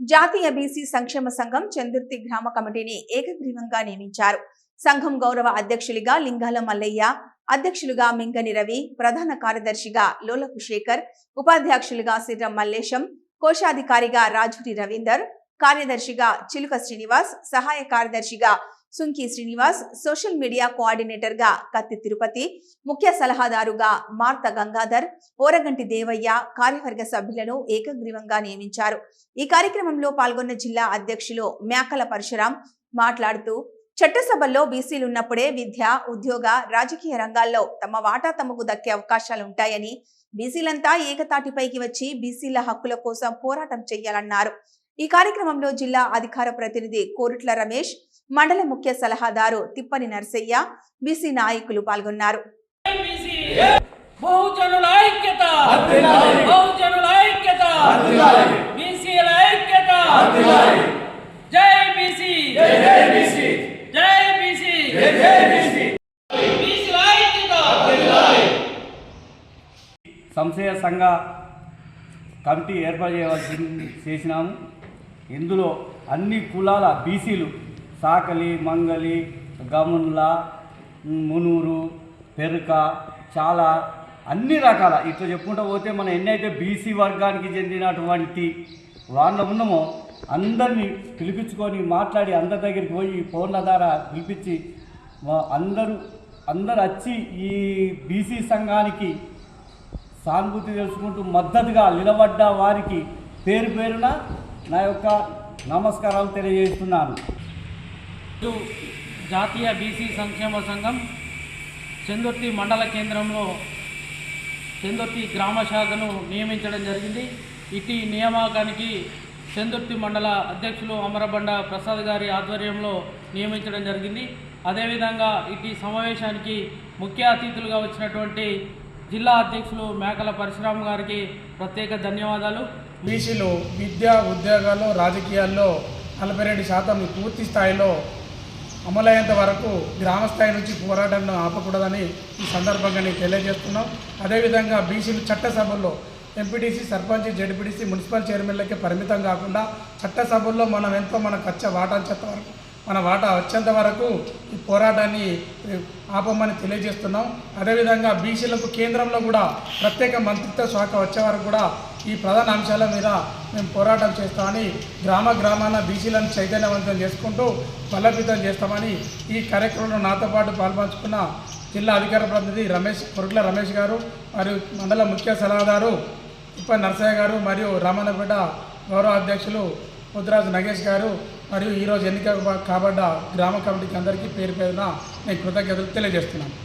జాతీయ బీసీ సంక్షేమ సంఘం చందుర్తి గ్రామ కమిటీని ఏకగ్రీవంగా నియమించారు. సంఘం గౌరవ అధ్యక్షులుగా లింగాల మల్లయ్య అధ్యక్షులుగా మింగని రవి ప్రధాన కార్యదర్శిగా లోలపు శేఖర్ ఉపాధ్యక్షులుగా సిర్రం మల్లేశం కోశాధికారిగా రాజురి రవీందర్ కార్యదర్శిగా చిలుక శ్రీనివాస్ సహాయ కార్యదర్శిగా సుంకి శ్రీనివాస్ సోషల్ మీడియా కోఆర్డినేటర్గా కత్తి తిరుపతి ముఖ్య సలహాదారుగా మార్త గంగాధర్ ఓరగంటి దేవయ్య కార్యవర్గ సభ్యులను ఏకగ్రీవంగా నియమించారు. ఈ కార్యక్రమంలో పాల్గొన్న జిల్లా అధ్యక్షులు మేకల పరశురాం మాట్లాడుతూ చట్టసభల్లో బీసీలున్నప్పుడే విద్య ఉద్యోగ రాజకీయ రంగాల్లో తమ వాటా తమకు దక్కే అవకాశాలుంటాయని బీసీలంతా ఏకతాటిపైకి వచ్చి బీసీల హక్కుల కోసం పోరాటం చేయాలన్నారు ఈ కార్యక్రమంలో జిల్లా అధికార ప్రతినిధి కోరుట్ల రమేష్ మండల ముఖ్య సలహాదారు తిప్పని నర్సయ్య బీసీ నాయకులు పాల్గొన్నారు. బీసీ బహుజనుల ఐక్యత! బహుజనుల ఐక్యత! బీసీల ఐక్యత! జై బీసీ జై బీసీ! జై బీసీ! బీసీల ఐక్యత! సంశయ సంఘ కమిటీ ఏర్పాటు చేయవలసి చేసినాము. ఇందులో అన్ని కులాల బీసీలు సాకలి మంగలి గమున్ల మునూరు పెరుక చాలా అన్ని రకాల ఇట్లా చెప్పుకుంటూ పోతే మనం ఎన్నైతే బీసీ వర్గానికి చెందినటువంటి వాళ్ళ ఉన్నామో అందరినీ పిలిపించుకొని మాట్లాడి అందరి దగ్గరికి పోయి ఫోన్ల ద్వారా పిలిపించి అందరూ అందరు వచ్చి ఈ బీసీ సంఘానికి సానుభూతి తెలుసుకుంటూ మద్దతుగా నిలబడ్డ వారికి పేరు పేరున నా యొక్క నమస్కారాలు తెలియజేస్తున్నాను. జాతీయ బీసీ సంక్షేమ సంఘం చందుర్తి మండల కేంద్రంలో చందుర్తి గ్రామ శాఖను నియమించడం జరిగింది. ఇటీ నియామకానికి చందుర్తి మండల అధ్యక్షులు అమరబండ ప్రసాద్ గారి ఆధ్వర్యంలో నియమించడం జరిగింది. అదేవిధంగా ఇటీ సమావేశానికి ముఖ్య అతిథులుగా వచ్చినటువంటి జిల్లా అధ్యక్షులు మేకల పరశురామ్ గారికి ప్రత్యేక ధన్యవాదాలు. బీసీలు విద్య ఉద్యోగాల్లో రాజకీయాల్లో నలభై రెండు శాతం పూర్తి స్థాయిలో అమలయ్యేంత వరకు గ్రామ స్థాయి నుంచి పోరాటాన్ని ఆపకూడదని ఈ సందర్భంగా నేను తెలియజేస్తున్నాం. అదేవిధంగా బీసీలు చట్టసభల్లో ఎంపీటీసీ సర్పంచ్ జడ్పీటీసీ మున్సిపల్ చైర్మన్లకే పరిమితం కాకుండా చట్టసభల్లో మనం ఎంతో మన కచ్చ వాటా వచ్చేంత వరకు మన వాటా వచ్చేంత వరకు ఈ పోరాటాన్ని ఆపమని తెలియజేస్తున్నాం. అదేవిధంగా బీసీలకు కేంద్రంలో కూడా ప్రత్యేక మంత్రిత్వ శాఖ వచ్చే వరకు కూడా ఈ ప్రధాన అంశాల మీద మేము పోరాటం చేస్తామని గ్రామ గ్రామాన బీసీలను చైతన్యవంతం చేసుకుంటూ బలోపేతం చేస్తామని ఈ కార్యక్రమంలో నాతో పాటు పాల్పంచుకున్న జిల్లా అధికార ప్రతినిధి రమేష్ కొరుట్ల రమేష్ గారు మరియు మండల ముఖ్య సలహాదారు తిప్ప నరసయ్య గారు మరియు రామన్నపేట గౌరవ అధ్యక్షులు ముద్రాజు నగేష్ గారు మరియు ఈరోజు ఎన్నిక కాబడ్డ గ్రామ కమిటీకి అందరికీ పేరు పేరున నేను కృతజ్ఞతలు తెలియజేస్తున్నాను.